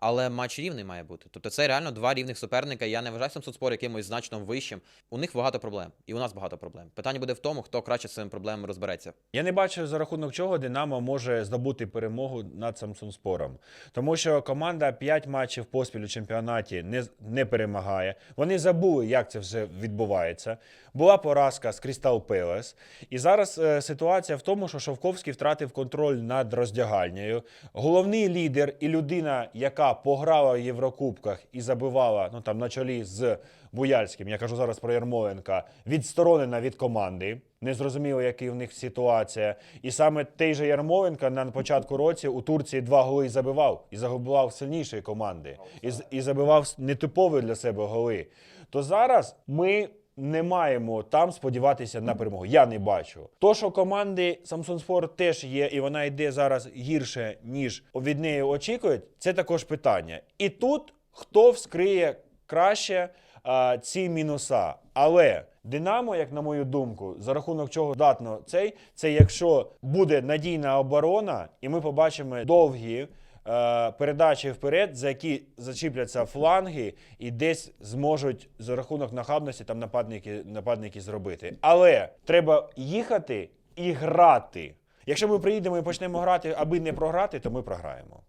але матч рівний має бути. Тобто це реально два рівних суперника. Я не вважаю Самсунспор якимось значно вищим. У них багато проблем, і у нас багато проблем. Питання буде в тому, хто краще з цими проблемами розбереться. Я не бачу за рахунок чого Динамо може здобути перемогу над Самсунспором. Тому що команда 5 матчів поспіль у чемпіонаті не, не перемагає. Вони забули, як це вже відбувається. Була поразка з Крістал Пелес. І зараз е, ситуація в тому, що Шовковський втратив контроль над роздягальнею. Головний лідер і людина, яка пограла в Єврокубках і забивала ну, там, на чолі з Буяльським, я кажу зараз про Ярмоленка, відсторонена від команди. Не зрозуміло, яка в них ситуація. І саме той же Ярмоленко на початку році у Турції два голи забивав і забивав сильнішої команди. І, і забивав нетипові для себе голи. То зараз ми не маємо там сподіватися на перемогу. Я не бачу. То, що команди Samsung Sport теж є, і вона йде зараз гірше, ніж від неї очікують, це також питання. І тут хто вскриє краще а, ці мінуса. Але Динамо, як на мою думку, за рахунок чого датно цей, це якщо буде надійна оборона, і ми побачимо довгі. Е, Передачі вперед, за які зачіпляться фланги, і десь зможуть за рахунок нахабності там нападники, нападники зробити. Але треба їхати і грати. Якщо ми приїдемо і почнемо грати, аби не програти, то ми програємо.